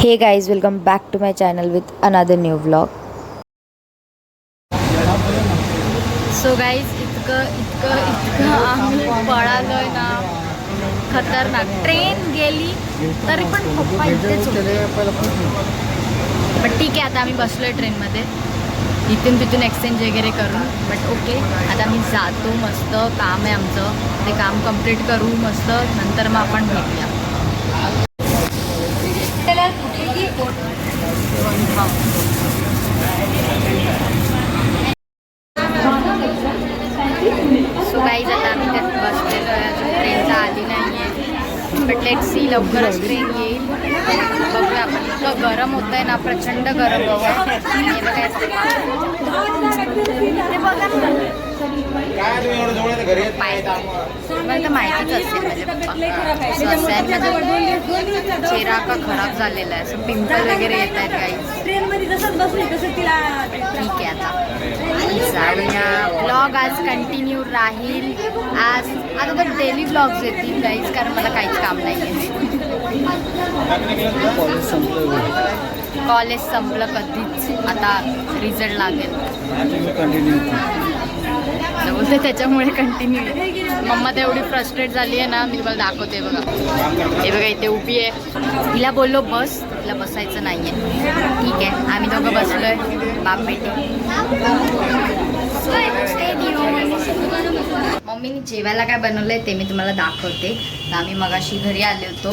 Hey guys welcome back to my channel with another new blog so guys इतकं इतकं इतकं आम्ही पळालोय ना. खतरनाक. ट्रेन गेली तरी पण पप्पा इथेच बट ठीक आहे आता आम्ही बसलोय ट्रेनमध्ये इथून तिथून एक्सचेंज वगैरे करून. बट ओके आता आम्ही जातो मस्त. काम आहे आमचं. ते काम कंप्लीट करू मस्त. नंतर मग आपण भेटूया. सो गाईज आता आम्ही त्यात बसलेलो आहे. अजून ट्रेन तर आली नाही आहे बट लेट सी लवकरच ट्रेन येईल. गरम होत आहे ना प्रचंड गरम मला तर माहितीच असेल माझे पप्पा असं आहे माझा चेहरा का खराब झालेला आहे? असं पिंपल वगैरे येत आहेत काही ट्रेनमध्ये जसंच बसली तसं तिला ठीक आहे आता. ब्लॉग आज कंटिन्यू राहील. आज आता तर डेली ब्लॉग्स येतील गाईज कारण मला काहीच काम नाही आहे. कॉलेज संपलं कधीच. आता रिझल्ट लागेल. बोलते त्याच्यामुळे कंटिन्यू मम्मा तर एवढी फ्रस्ट्रेट झाली आहे ना मी तुम्हाला दाखवते बघा. हे बघा इथे उभी आहे. तिला बोललो बस. तिला बसायचं नाही आहे ठीक आहे आम्ही दोघं बसलोय. बाप बेटी. मम्मीने जेवायला काय बनवलंय ते मी तुम्हाला दाखवते. तर आम्ही मगाशी घरी आले होतो?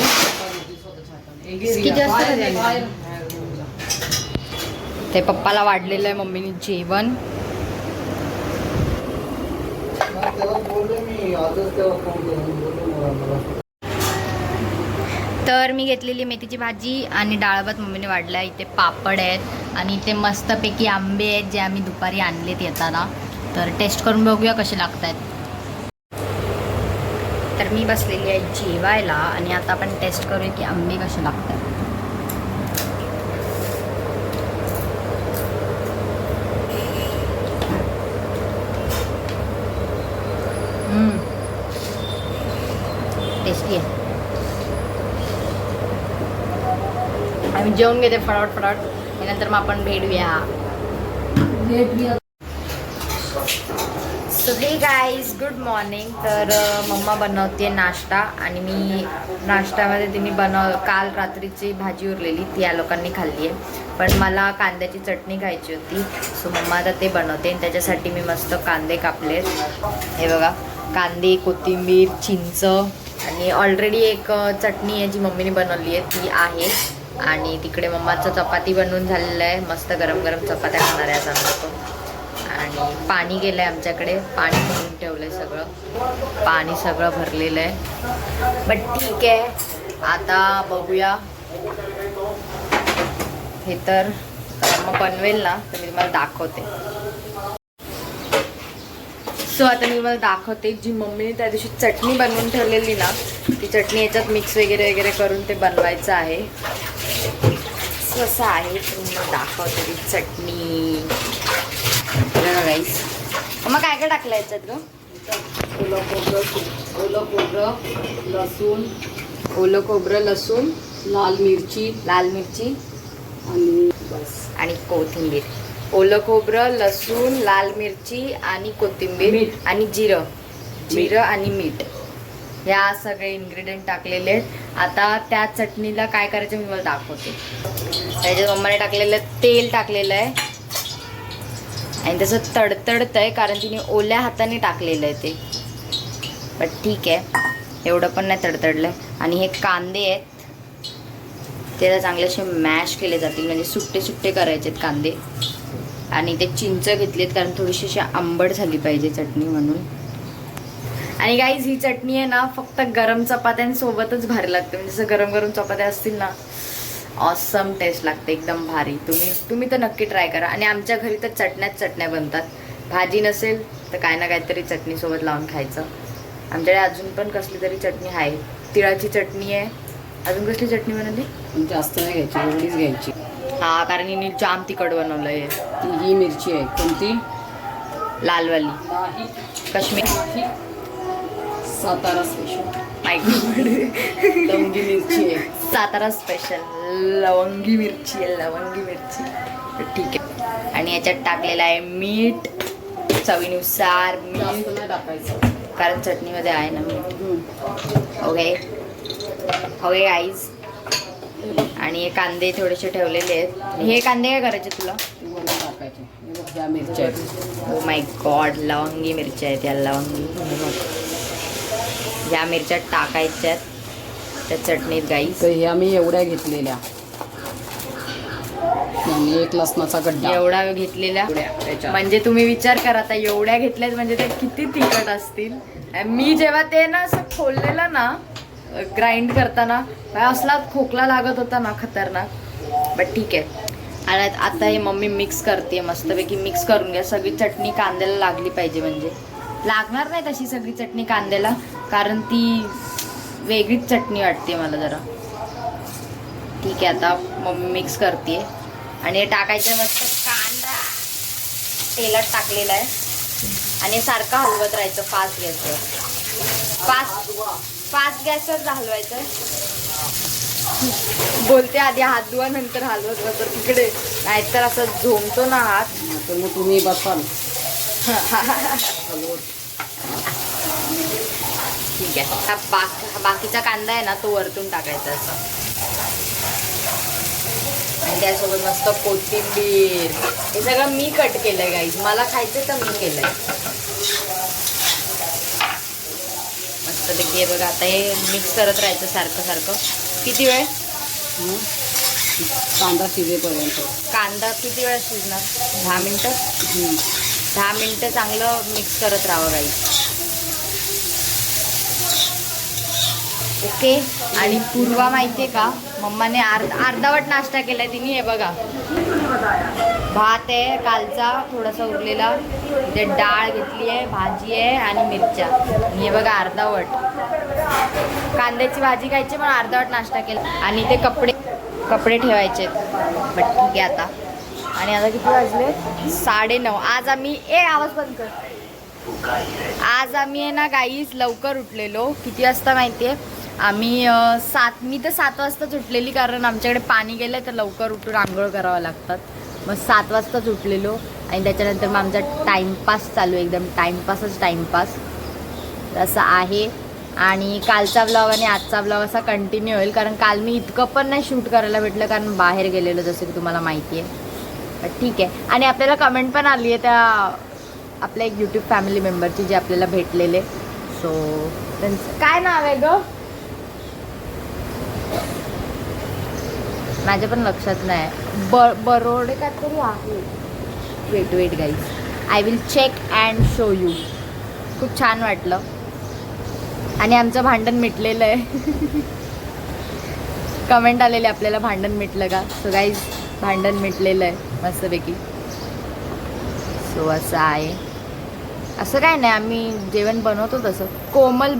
ते पप्पाला वाढलेलं आहे मम्मीने जेवण. तर मी घेतलेली मेथीची भाजी आणि डाळ भात मम्मीने वाढला. इथे पापड आहेत आणि इथे मस्तपैकी आंबे आहेत जे आम्ही दुपारी आणलेत येताना. तर टेस्ट करून बघूया कसे लागत आहेत तर मी बसलेली आहे जेवायला आणि आता आपण टेस्ट करूया की आंबे कसे लागतात. टेस्टी आहे. आम्ही जेवण घेते फटाफट फटाफट. नंतर मग भेटूया. So hey guys good morning तर मम्मा बनवते नाश्ता आणि मी नाश्त्यामध्ये तिने बनव काल रात्रीची भाजी उरलेली ती या लोकांनी खाल्ली आहे पण मला कांद्याची चटणी खायची होती. सो मम्मा आता ते बनवते आणि त्याच्यासाठी मी मस्त कांदे कापले हे बघा कांदे कोथिंबीर चिंच आणि ऑलरेडी एक चटणी आहे जी मम्मीने बनवली आहे ती आहे. आणि तिकडे मम्माचं चपाती बनवून झालेलं आहे. मस्त गरम गरम चपात्या खाणार आहे आज आणि पाणी गेलं आहे आमच्याकडे. पाणी भरून ठेवलं आहे सगळं. पाणी सगळं भरलेलं आहे. बट ठीक आहे. आता बघूया. हे तर मग बनवेल ना तर मी तुम्हाला दाखवते. सो आता मी तुम्हाला दाखवते जी मम्मीने त्या दिवशी चटणी बनवून ठेवलेली ना ती चटणी याच्यात मिक्स वगैरे वगैरे करून ते बनवायचं आहे. सो असं आहे. तुम्हाला दाखवते ती चटणी. राईस मग काय काय टाकलं याच्यात ग? ओलं खोबरं ओलं खोबरं लसूण. ओलं खोबरं लसूण. लाल मिरची. लाल मिरची. आणि बस. आणि कोथिंबीर. ओलं खोबरं लसूण लाल मिरची आणि कोथिंबीर मीठ. आणि जिरं. जिरं आणि मीठ. ह्या सगळे इन्ग्रेडियंट टाकलेले आहेत. आता त्या चटणीला काय करायचं मी मला दाखवते. त्याच्यात मम्माने टाकलेलं तेल टाकलेलं आहे. आणि तसं तडतडत आहे कारण तिने ओल्या हाताने टाकलेलं आहे ते. बट ठीक आहे. एवढं पण नाही तडतडलं. आणि हे कांदे आहेत. त्याला चांगले असे मॅश केले जातील. म्हणजे सुट्टे सुट्टे करायचे आहेत कांदे. आणि ते चिंच घेतलीत कारण थोडीशी अशी आंबट झाली पाहिजे चटणी म्हणून. आणि गाईज ही चटणी आहे ना फक्त गरम चपात्यांसोबतच भारी लागते. म्हणजे जसं गरम गरम चपात्या असतील ना ऑसम टेस्ट लागते एकदम भारी. तुम्ही तुम्ही तर नक्की ट्राय करा. आणि आमच्या घरी तर चटण्याच चटण्या बनतात. भाजी नसेल तर काय ना काहीतरी चटणीसोबत लावून खायचं. आमच्याकडे अजून पण कसली तरी चटणी आहे. तिळाची चटणी आहे. अजून कसली चटणी बनवली? जास्त नाही घ्यायची एवढीच घ्यायची. हा कारण हिने जाम तिखट बनवलं आहे ही मिरची आहे. कोणती? लालवाली. काश्मीर. सातारा स्पेशल मिरची आहे. सातारा स्पेशल लवंगी मिरची आहे लवंगी मिरची. ठीक आहे. आणि याच्यात टाकलेलं आहे मीठ चवीनुसार मीठ. टाकायचं. कारण चटणीमध्ये आहे ना मीठ. ओके. ओके आईज आणि हे कांदे थोडेसे ठेवलेले आहेत. हे कांदे काय करायचे तुला? ह्या मिरच्या आहेत. ओ माय गॉड लवंगी मिरच्या आहेत या लवंगी. हे बघ. या मिरच्या टाकायच्यात. त्या चटणीत गाईस तर ह्या मी एवढ्या घेतलेल्या. आणि एक लसणाचा गड्डा. एवढा घेतलेल्या. म्हणजे तुम्ही विचार करा आता एवढ्या घेतल्यात म्हणजे ते किती तिखट असतील. मी जेव्हा ते ना असं खोललेलं ना ग्राइंड करताना काय असला खोकला लागत होता ना खतरनाक. बट ठीक आहे. आणि आता हे मम्मी मिक्स करते मस्तपैकी मिक्स करून घ्या. सगळी चटणी कांद्याला लागली पाहिजे म्हणजे. लागणार नाही तशी सगळी चटणी कांद्याला कारण ती वेगळीच चटणी वाटते मला जरा. ठीक आहे आता मम्मी मिक्स करते आणि हे टाकायचं मस्त कांदा तेलात टाकलेला आहे. आणि सारखं हलवत राहायचं फास्ट गॅसवर. फास्ट फास्ट गॅसवर हलवायचं. बोलते आधी हात धुवा नंतर हलवत बसत तिकडे. नाहीतर असं झोमतो ना हात. मग तुम्ही बसाल. ठीक आहे. हा बाक हा बाकीचा कांदा आहे ना तो वरतून टाकायचा असा आणि त्यासोबत मस्त कोथिंबीर. हे सगळं मी कट केलंय गाईज मला खायचं तर मी केलंय. मस्त हे बघा आता हे मिक्स करत राहायचं सारखं सारखं. किती वेळ? कांदा शिजेपर्यंत. कांदा किती वेळ शिजणार? दहा मिनटं. दहा मिनटं चांगलं मिक्स करत राहावं गाई ओके? आणि पूर्वा माहितीये का? मम्माने अर्ध अर्धावट नाश्ता केलाय तिने हे बघा. भात आहे कालचा थोडासा उरलेला. ते डाळ घेतली आहे भाजी आहे आणि मिरच्या. हे बघा अर्धावट. कांद्याची भाजी खायची पण अर्धावट नाश्ता केला. आणि ते कपडे कपडे ठेवायचे बट ठीक आहे आता. आणि आता किती वाजले? साडे नऊ आज आम्ही ए आवाज बंद कर. आज आम्ही आहे ना गाईच लवकर उठलेलो. किती वाजता माहितीये? आम्ही सात मी तर सात वाजताच उठलेली कारण आमच्याकडे पाणी गेलं तर लवकर उठून आंघोळ करावं लागतात. मग सात वाजताच उठलेलो आणि त्याच्यानंतर मग आमचा टाईमपास चालू आहे, एकदम टाईमपासच टाईमपास असं आहे. आणि कालचा ब्लॉग आणि आजचा ब्लॉग असा कंटिन्यू होईल कारण काल मी इतकं पण नाही शूट करायला भेटलं कारण बाहेर गेलेलो जसं की तुम्हाला माहिती आहे. पण ठीक आहे. आणि आपल्याला कमेंट पण आली आहे त्या आपल्या एक यूट्यूब फॅमिली मेंबरची जे आपल्याला भेटलेले. सो त्यांचं काय नाव आहे गं? माझ्या पण लक्षात नाही. ब बरोडे काहीतरी आहे. Wait wait guys I will check and show you खूप छान वाटलं. आणि आमचं भांडण मिटलेलं आहे. कमेंट आलेले आपल्याला भांडण मिटलं का? सो गाईज भांडण मिटलेलं आहे मस्तपैकी. सो असं आहे. असं काय नाही आम्ही जेवण बनवतो तसं. कोमल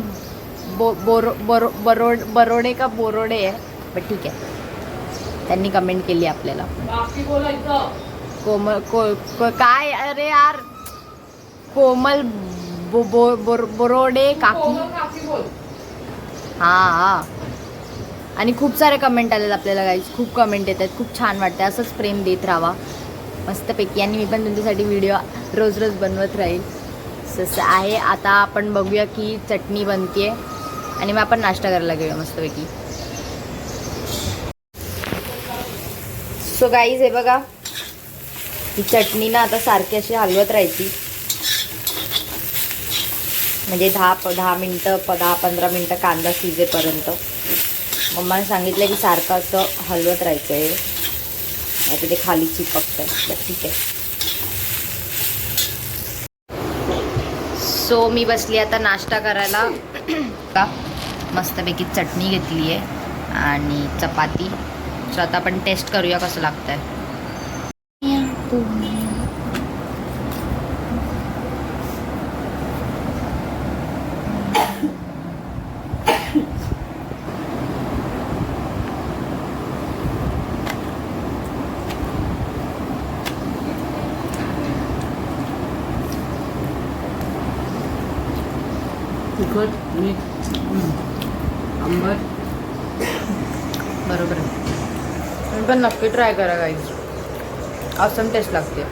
बो बोरो बरो बरोड बरोडे का बोरोडे आहे बट ठीक आहे. त्यांनी कमेंट केली आपल्याला. कोमल को, को काय? अरे यार कोमल बो, बो, बोर, बोरोडे काकी. हा हा. आणि खूप सारे कमेंट आलेत आपल्याला गाईज खूप कमेंट येत आहेत खूप छान वाटतं असंच प्रेम देत राहा मस्तपैकी. आणि मी पण तुमच्यासाठी व्हिडिओ रोज रोज बनवत राहील. तसं आहे. आता आपण बघूया की चटणी बनते आणि मग आपण नाश्ता करायला घेऊया मस्तपैकी. सो गाईज हे बघा. ही चटणी ना आता सारखी अशी हलवत राहायची. म्हणजे दहा प दहा मिनटं प दहा पंधरा मिनटं कांदा शिजेपर्यंत. मम्माने सांगितलं की सारखं असं हलवत राहायचं आहे आता ते खाली चिपकतं तर ठीक आहे. सो मी बसली आता नाश्ता करायला. का? मस्तपैकी चटणी घेतली आहे आणि चपाती. सो आता आपण टेस्ट करूया कसं लागतं आहे तिखट मीठ आंबट पण नक्की ट्राय करा गाईज असम टेस्ट लागते.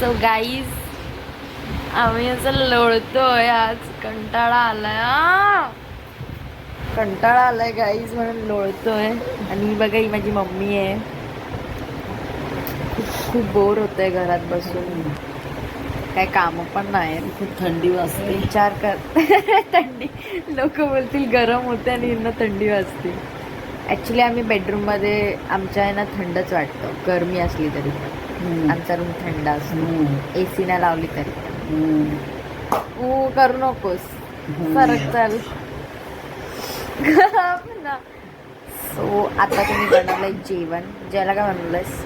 सो गाईज आम्ही असं लोळतोय आज. कंटाळा आलाय कंटाळा आलाय गाईज म्हणून लोळतोय आणि बघा ही माझी मम्मी आहे. खूप खूप बोर होतंय घरात बसून. काय काम पण नाही खूप थंडी वाजते. विचार कर. थंडी. लोक बोलतील गरम होते आणि यांना थंडी वाजते. ॲक्च्युली आम्ही बेडरूममध्ये आमच्या आहे ना थंडच वाटतं. गरमी असली तरी. आमचा रूम थंड असतो. ए सी नाही लावली तरी. तू करू नकोस. सरक चाल. सो आता तुम्ही बनवलंय जेवण. जेवायला काय बनवलंयस?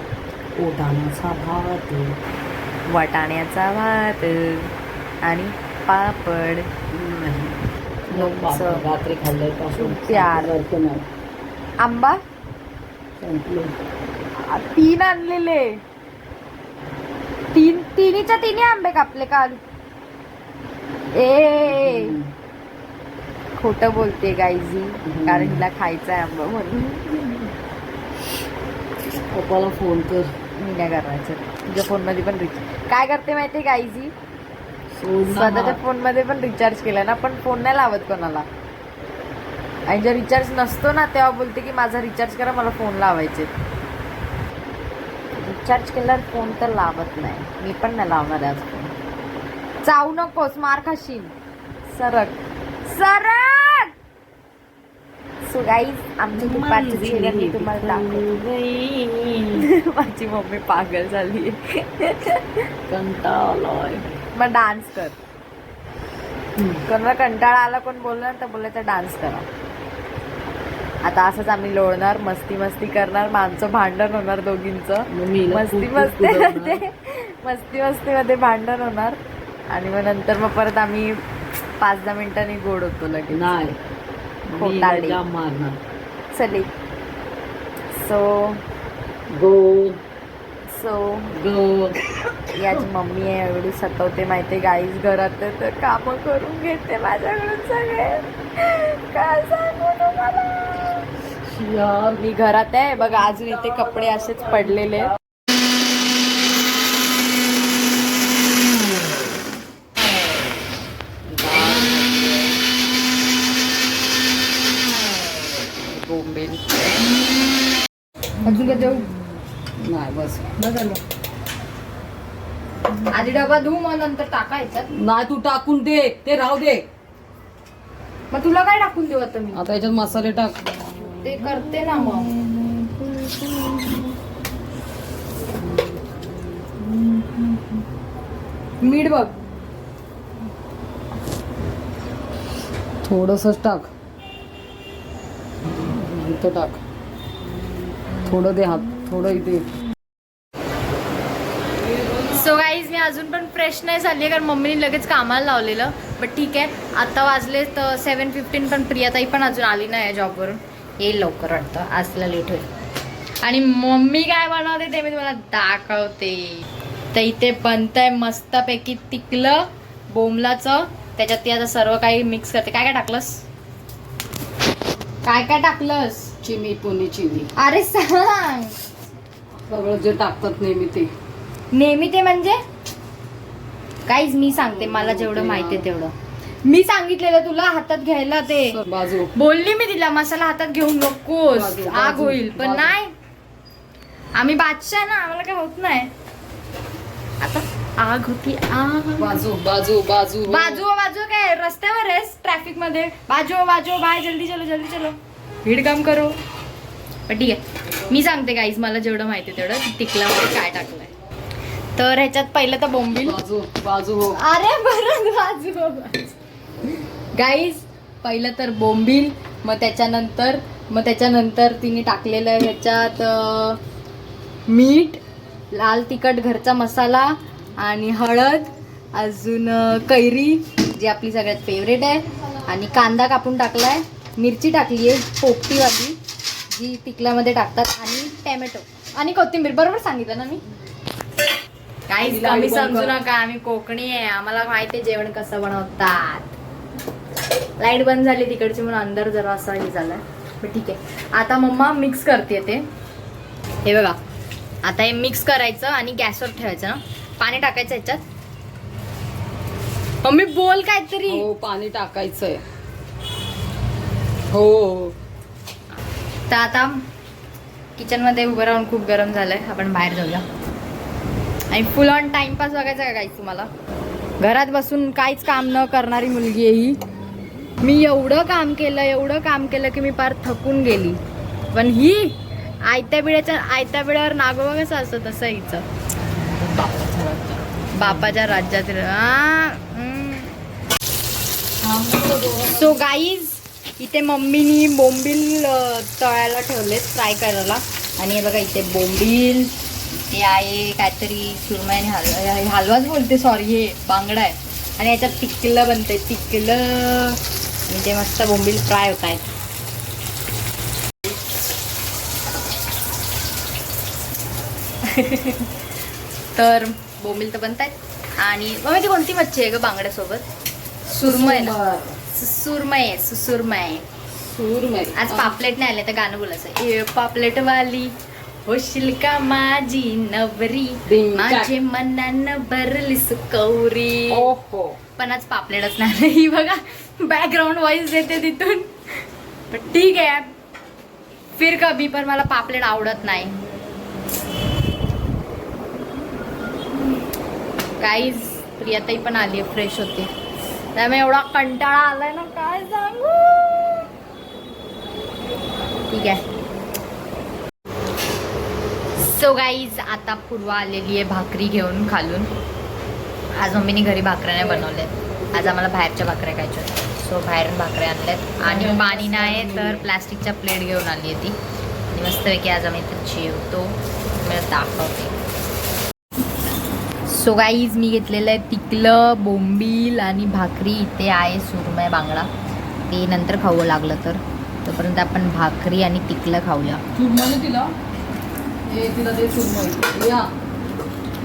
ओटाण्याचा भात वाटाण्याचा भात आणि पापड. रात्री खाल्लंयपासून प्यार. सारखं नाही. आंबा? तीन आणलेले. तीन तिन्हीच्या तिन्ही आंबे कापले काल. ए. खोट बोलते गायजी कारण हिला खायचा आहे आंबा म्हणून. पप्पाला फोन कर. मी नाही करायचं? तुझ्या फोनमध्ये पण रिचार्ज काय करते माहितीये गायजी सोड ना स्वतःच्या. फोनमध्ये पण रिचार्ज केला ना पण फोन नाही लावत कोणाला. आणि जर रिचार्ज नसतो ना तेव्हा बोलते की माझा रिचार्ज करा मला फोन लावायचे. रिचार्ज केल्यावर फोन तर लावत नाही. मी पण नाही लावणार आज फोन. चावू नकोस मार खाशील. सरक. सरक! सो गाईज आमच्या दुपारचं जेवण मी तुम्हाला दाखवते. माझी मम्मी पागल झाली कंटाळा आलाय. मग डान्स कर. कोणाला कंटाळा आला कोण बोलणार तर बोलायचं डान्स करा. आता असंच आम्ही लोळणार मस्ती मस्ती करणार मग आमचं भांडण होणार दोघींचं. मस्ती मस्ती मस्ती मस्ती मध्ये भांडण होणार. आणि मग नंतर मग परत आम्ही पाच दहा मिनिटांनी गोड होतो लगेच. नाही. खोटारडी. चले. So go. So go. याची मम्मी आहे एवढी सतवते माहिती गाईज घरात आहे तर कामं करून घेते माझ्याकडून सगळे. काय सांगू तुम्हाला? यार मी घरात आहे बघा अजून इथे कपडे असेच पडलेले बोंबील अजून काय देऊ नाही बस. आधी डबा धुऊ मग नंतर टाकायचं नाही तू टाकून दे. ते राहू दे. मग तुला काय टाकून देऊ आता मी? आता याच्यात मसाले टाक. ते करते ना मग. मीठ बघ. थोडंसंच टाक. इथं टाक. थोडं दे हात थोडं इथे. सो गाईज मी अजून पण फ्रेश नाही झाली कारण मम्मीने लगेच कामाला लावलेलं. बट ठीक आहे आता वाजले तर सेवन फिफ्टीन पण प्रियाताई पण अजून आली नाही आहे जॉबवरून येईल लवकर वाटतं आज तिला लेट होईल. आणि मम्मी काय बनवते ते मी तुम्हाला दाखवते. तर इथे बनतंय मस्तपैकी तिकलं बोमलाचं त्याच्यात ती आता सर्व काही मिक्स करते. काय काय टाकलंस? काय काय टाकलंस? चिनी पुनी चिनी. अरे सांग. सगळं जे टाकतात नेहमी ते. नेहमी ते म्हणजे? काहीच मी सांगते मला जेवढं माहिती आहे तेवढं. मी सांगितलेलं तुला हातात घ्यायला ते. बाजू. बोलली मी तिला मसाला हातात घेऊ नकोस बाजू, आग बाजू, होईल. पण बाजू. नाही. आम्ही बादशाह ना आम्हाला काय होत नाही. आता आग होती आग. बाजू बाजू बाजू. बाजू हो, बाजू काय? रस्त्यावर आहेस ट्रॅफिकमध्ये बाजू हो, बाजू हो, बाय जल्दी चलो जल्दी चलो. भीड काम करो. पण ठीक आहे मी सांगते गाईज मला जेवढं माहिती तेवढं. टिकल्यामध्ये काय टाकलंय. तर ह्याच्यात पहिलं तर बोंबील. बाजू बाजू हो. अरे बरं बाजू गाईज पहिलं तर बोंबील मग त्याच्यानंतर मग त्याच्यानंतर तिने टाकलेलं आहे ह्याच्यात मीठ लाल तिखट घरचा मसाला आणि हळद अजून कैरी जी आपली सगळ्यात फेवरेट आहे. आणि कांदा कापून टाकलाय. मिरची टाकली आहे पोपटीवाली जी तिकल्यामध्ये टाकतात. आणि टॅमॅटो आणि कोथिंबीर. बरोबर सांगितलं ना मी? काहीच कमी आई समजू. नका. आम्ही कोकणी आहे. आम्हाला माहिती आहे जेवण कसं बनवतात. लाइट बंद झाली तिकडची म्हणून अंदर जरा असा हे झालाय. पण ठीक आहे. आता मम्मा मिक्स करते ते. हे बघा. आता हे मिक्स करायचं आणि गॅसवर ठेवायचं ना पाणी टाकायचं याच्यात? मम्मी बोल काहीतरी. हो पाणी टाकायचंय. हो. तर आता किचनमध्ये उभं राहून खूप गरम झालंय. आपण बाहेर जाऊया. आणि फुल ऑन टाइमपास बघायचा का काहीच तुम्हाला. घरात बसून काहीच काम न करणारी मुलगी आहे ही. मी एवढं काम केलं एवढं काम केलं की मी पार थकून गेली. पण ही आयत्या बिड्याच्या आयत्या बिड्यावर नागोबा कसं असतं तसं हिचं. बापाच्या राज्यात सो गाईज इथे मम्मीनी बोंबील तळायला ठेवले फ्राय करायला. आणि बघा इथे बोंबील ते आहे काहीतरी सुरमई हलवा हलवाच बोलते सॉरी हे बांगडा आहे. आणि याच्यात टिकलं बनते टिकलं आणि ते मस्त बोंबील फ्राय होत आहेत. तर बोंबील तर बनत आहेत आणि मग ती कोणती मच्छी आहे ग बांगड्यासोबत? सुरमई ना? सुरमई आहे सुरमई सूर आज पापलेट नाही आले तर गाणं बोलायचं. ए पापलेट वाली होशील का माझी नवरी? माझे मनानं भरली सुकौरी ओहो. पण आज पापलेटच नाही. ही बघा बॅकग्राऊंड व्हॉइस देते तिथून. पण ठीक आहे फिर कभी पण मला पापलेट आवडत नाही. काहीच प्रियाताई पण आली आहे फ्रेश होते. त्यामुळे एवढा कंटाळा आलाय ना काय सांगू? ठीक आहे. सो गाईज आता पूर्वा आलेली आहे भाकरी घेऊन खालून. आज मम्मीने घरी भाकऱ्या नाही बनवल्यात. आज आम्हाला बाहेरच्या भाकऱ्या खायच्या होत्या. सो बाहेरून भाकऱ्या आणल्यात. आणि पाणी नाही तर प्लॅस्टिकच्या प्लेट घेऊन आली आहे ती. आणि मस्तपैकी आज आम्ही इथे जेवतो. मला दाखवते. सो गाईज मी घेतलेलं आहे. तिकलं बोंबील आणि भाकरी इथे आहे सुरमय बांगडा. ते नंतर खावं लागलं तर. तोपर्यंत आपण भाकरी आणि तिकलं खाऊया. सुरमई तिला ए तिला दे सुरमई या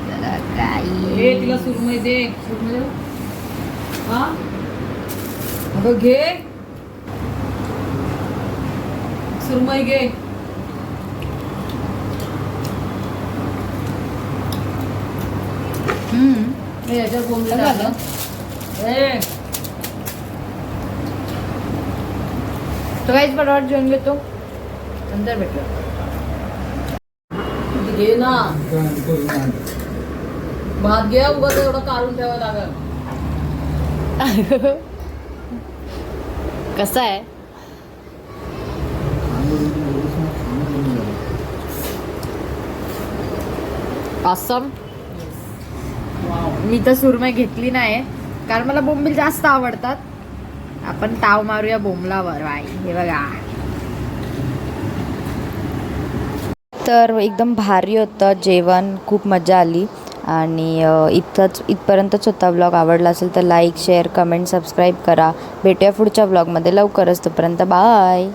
ए तिला काय सुरमई दे सुरमई दे. हा अगं घे सुरमई घे याच्यात बोंबलं झालं तो काहीच बरोबर जेवण घेतो. नंतर भेटलो घे ना. भात घ्या उगाच एवढं काढून ठेवावं लागल. कसं आहे? असम मी तर सुरमई घेतली नाही कारण मला बोंबील जास्त आवडतात. आपण ताव मारूया बोंबलावर बाई. हे बघा. तर एकदम भारी होतं जेवण. खूप मजा आली. आणि इथंच इथपर्यंतच होता ब्लॉग आवडला असेल तर लाईक शेअर कमेंट सबस्क्राईब करा. भेटूया पुढच्या ब्लॉगमध्ये लवकरच तोपर्यंत बाय